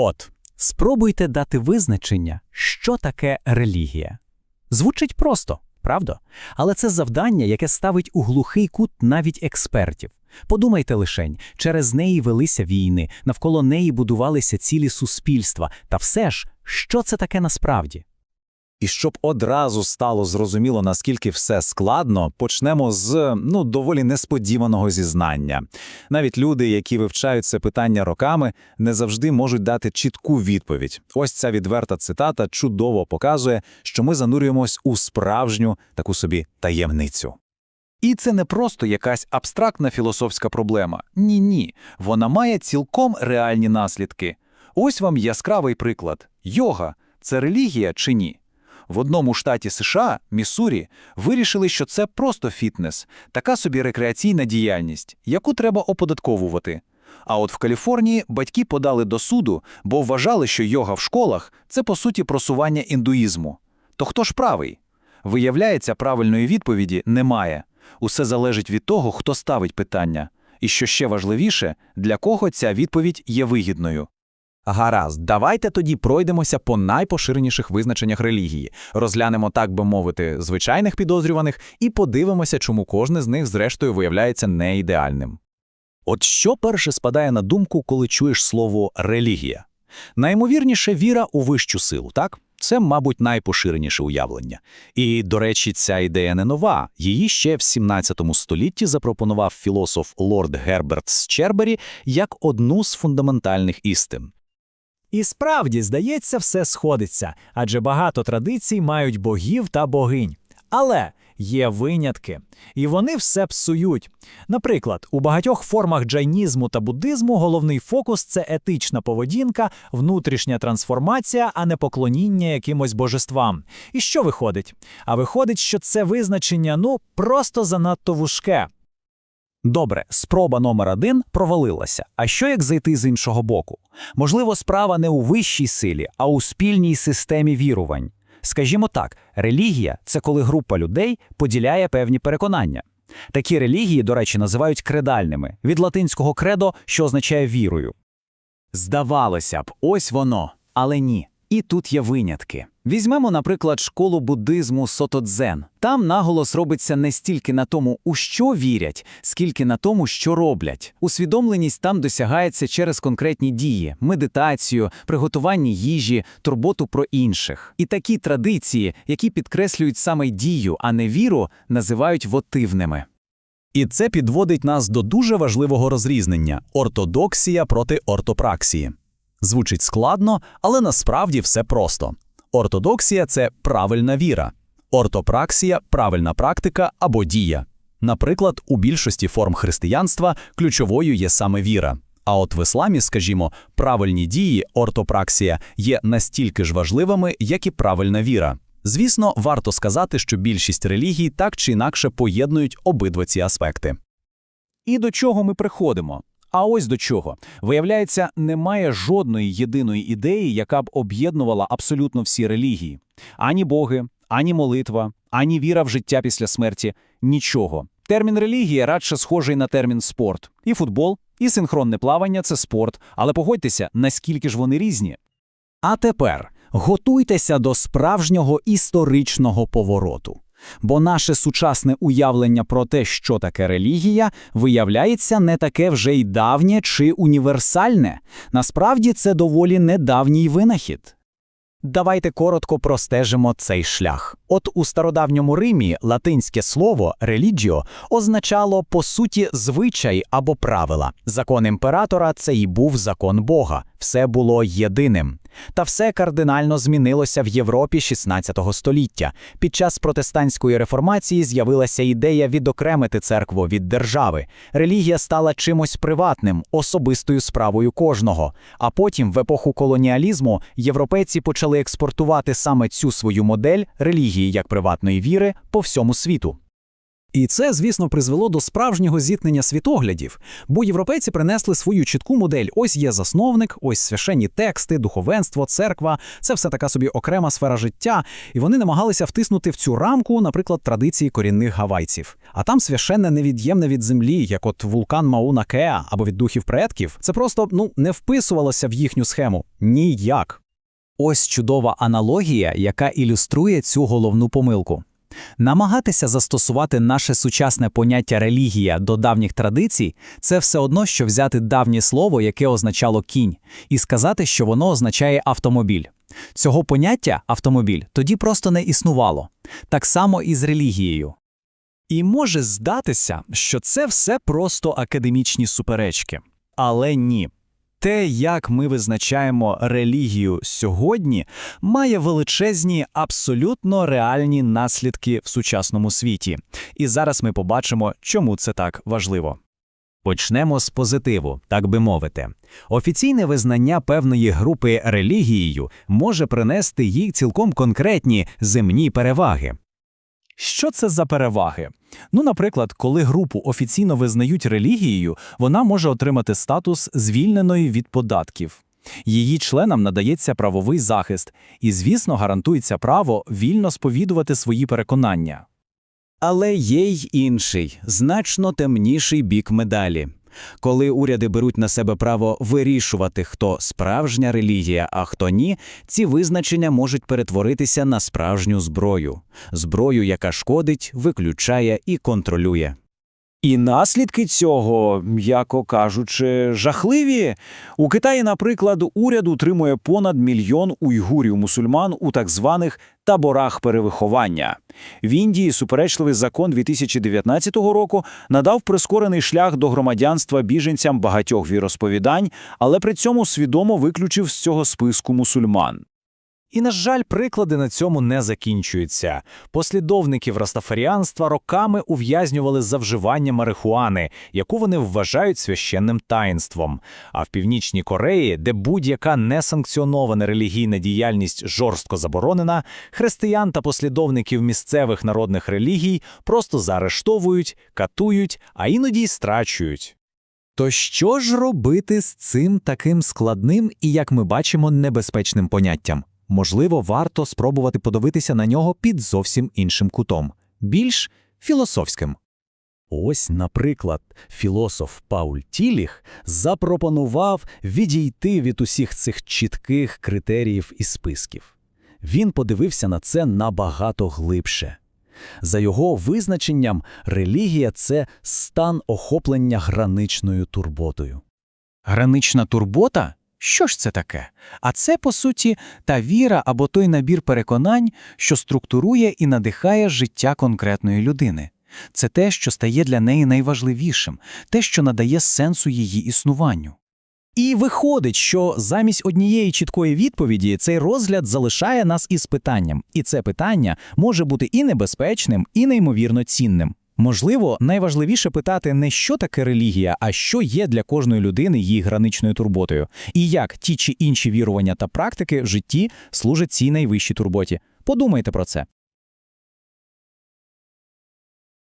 От, спробуйте дати визначення, що таке релігія. Звучить просто, правда? Але це завдання, яке ставить у глухий кут навіть експертів. Подумайте лишень, через неї велися війни, навколо неї будувалися цілі суспільства. Та все ж, що це таке насправді? І щоб одразу стало зрозуміло, наскільки все складно, почнемо з ну доволі несподіваного зізнання. Навіть люди, які вивчають це питання роками, не завжди можуть дати чітку відповідь. Ось ця відверта цитата чудово показує, що ми занурюємось у справжню таку собі таємницю. І це не просто якась абстрактна філософська проблема. Ні, ні. Вона має цілком реальні наслідки. Ось вам яскравий приклад: йога це релігія чи ні? В одному штаті США, Міссурі, вирішили, що це просто фітнес, така собі рекреаційна діяльність, яку треба оподатковувати. А от в Каліфорнії батьки подали до суду, бо вважали, що йога в школах це по суті просування індуїзму. То хто ж правий? Виявляється, правильної відповіді немає. Усе залежить від того, хто ставить питання. І що ще важливіше, для кого ця відповідь є вигідною. Гаразд, давайте тоді пройдемося по найпоширеніших визначеннях релігії, розглянемо, так би мовити, звичайних підозрюваних і подивимося, чому кожне з них, зрештою, виявляється неідеальним. От що перше спадає на думку, коли чуєш слово релігія? Наймовірніше віра у вищу силу, так? Це, мабуть, найпоширеніше уявлення. І, до речі, ця ідея не нова. Її ще в 17 столітті запропонував філософ лорд Герберт Счербері як одну з фундаментальних істин. І справді, здається, все сходиться, адже багато традицій мають богів та богинь. Але є винятки, і вони все псують. Наприклад, у багатьох формах джайнізму та буддизму головний фокус це етична поведінка, внутрішня трансформація, а не поклоніння якимось божествам. І що виходить? А виходить, що це визначення ну просто занадто вужке. Добре, спроба номер один провалилася. А що як зайти з іншого боку? Можливо, справа не у вищій силі, а у спільній системі вірувань. Скажімо так, релігія це коли група людей поділяє певні переконання. Такі релігії, до речі, називають кредальними від латинського кредо, що означає вірою. Здавалося б, ось воно, але ні. І тут є винятки. Візьмемо, наприклад, школу буддизму Сотодзен. Там наголос робиться не стільки на тому, у що вірять, скільки на тому, що роблять. Усвідомленість там досягається через конкретні дії, медитацію, приготування їжі, турботу про інших. І такі традиції, які підкреслюють саме дію, а не віру, називають вотивними. І це підводить нас до дуже важливого розрізнення ортодоксія проти ортопраксії. Звучить складно, але насправді все просто. Ортодоксія це правильна віра, ортопраксія правильна практика або дія. Наприклад, у більшості форм християнства ключовою є саме віра. А от в ісламі, скажімо, правильні дії, ортопраксія є настільки ж важливими, як і правильна віра. Звісно, варто сказати, що більшість релігій так чи інакше поєднують обидва ці аспекти. І до чого ми приходимо? А ось до чого. Виявляється, немає жодної єдиної ідеї, яка б об'єднувала абсолютно всі релігії: ані боги, ані молитва, ані віра в життя після смерті нічого. Термін релігія радше схожий на термін спорт. І футбол, і синхронне плавання це спорт, але погодьтеся, наскільки ж вони різні. А тепер готуйтеся до справжнього історичного повороту. Бо наше сучасне уявлення про те, що таке релігія, виявляється не таке вже й давнє чи універсальне. Насправді це доволі недавній винахід. Давайте коротко простежимо цей шлях. От у стародавньому Римі латинське слово релігіо означало по суті звичай або правила. Закон імператора це і був закон Бога, все було єдиним. Та все кардинально змінилося в Європі 16 століття. Під час протестантської реформації з'явилася ідея відокремити церкву від держави. Релігія стала чимось приватним, особистою справою кожного. А потім, в епоху колоніалізму, європейці почали експортувати саме цю свою модель релігії як приватної віри по всьому світу. І це, звісно, призвело до справжнього зіткнення світоглядів, бо європейці принесли свою чітку модель. Ось є засновник, ось священні тексти, духовенство, церква. Це все така собі окрема сфера життя, і вони намагалися втиснути в цю рамку, наприклад, традиції корінних гавайців. А там священне невід'ємне від землі, як от вулкан Мауна Кеа або від духів предків. Це просто ну не вписувалося в їхню схему. Ніяк. Ось чудова аналогія, яка ілюструє цю головну помилку. Намагатися застосувати наше сучасне поняття релігія до давніх традицій це все одно, що взяти давнє слово, яке означало кінь, і сказати, що воно означає автомобіль. Цього поняття автомобіль тоді просто не існувало. Так само і з релігією. І може здатися, що це все просто академічні суперечки. Але ні. Те, як ми визначаємо релігію сьогодні, має величезні, абсолютно реальні наслідки в сучасному світі. І зараз ми побачимо, чому це так важливо. Почнемо з позитиву, так би мовити. Офіційне визнання певної групи релігією може принести їй цілком конкретні земні переваги. Що це за переваги? Ну, наприклад, коли групу офіційно визнають релігією, вона може отримати статус звільненої від податків. Її членам надається правовий захист, і, звісно, гарантується право вільно сповідувати свої переконання. Але є й інший, значно темніший бік медалі. Коли уряди беруть на себе право вирішувати, хто справжня релігія, а хто ні, ці визначення можуть перетворитися на справжню зброю. Зброю, яка шкодить, виключає і контролює. І наслідки цього, м'яко кажучи, жахливі. У Китаї, наприклад, уряд утримує понад мільйон уйгурів-мусульман у так званих таборах перевиховання. В Індії суперечливий закон 2019 року надав прискорений шлях до громадянства біженцям багатьох віросповідань, але при цьому свідомо виключив з цього списку мусульман. І, на жаль, приклади на цьому не закінчуються. Послідовників растафаріанства роками ув'язнювали за вживання марихуани, яку вони вважають священним таїнством. А в Північній Кореї, де будь-яка несанкціонована релігійна діяльність жорстко заборонена, християн та послідовників місцевих народних релігій просто заарештовують, катують, а іноді й страчують. То що ж робити з цим таким складним і, як ми бачимо, небезпечним поняттям? Можливо, варто спробувати подивитися на нього під зовсім іншим кутом, більш філософським. Ось, наприклад, філософ Пауль Тіліх запропонував відійти від усіх цих чітких критеріїв і списків. Він подивився на це набагато глибше. За його визначенням, релігія це стан охоплення граничною турботою. Гранична турбота? Що ж це таке? А це, по суті, та віра або той набір переконань, що структурує і надихає життя конкретної людини. Це те, що стає для неї найважливішим, те, що надає сенсу її існуванню. І виходить, що замість однієї чіткої відповіді цей розгляд залишає нас із питанням, і це питання може бути і небезпечним, і неймовірно цінним. Можливо, найважливіше питати не що таке релігія, а що є для кожної людини її граничною турботою, і як ті чи інші вірування та практики в житті служать цій найвищій турботі. Подумайте про це.